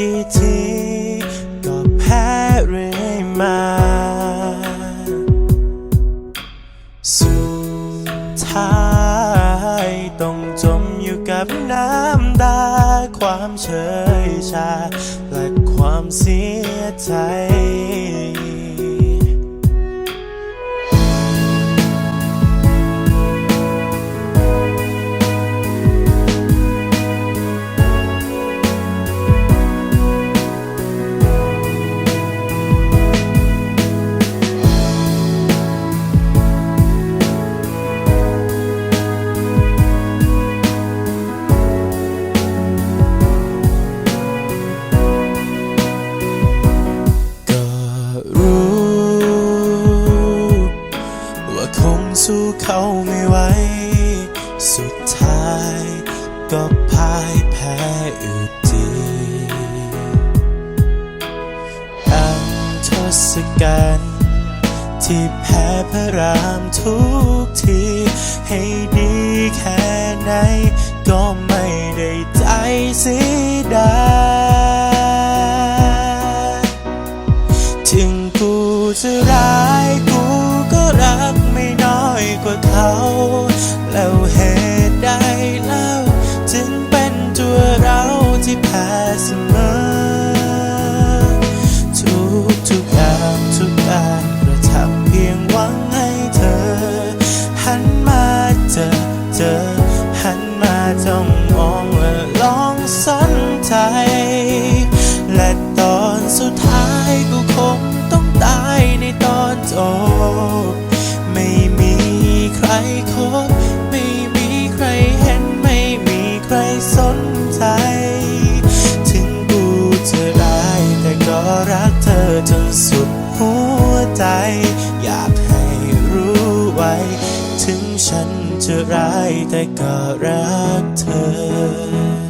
กี่ทีก็แพ้เรื่อยมา สุดท้ายต้องจมอยู่กับน้ำตาความเฉยชา และความเสียใจ ก็พ่ายแพ้อยู่ดีดังทศกัณฐ์ที่แพ้พระรามทุกที ให้ดีแค่ไหน ก็ไม่ได้ใจเสียดายถึงกูจะร้ายกูก็รักไม่น้อยกว่าเขา แล้วเห มา จะร้ายแต่ก็รักเธอ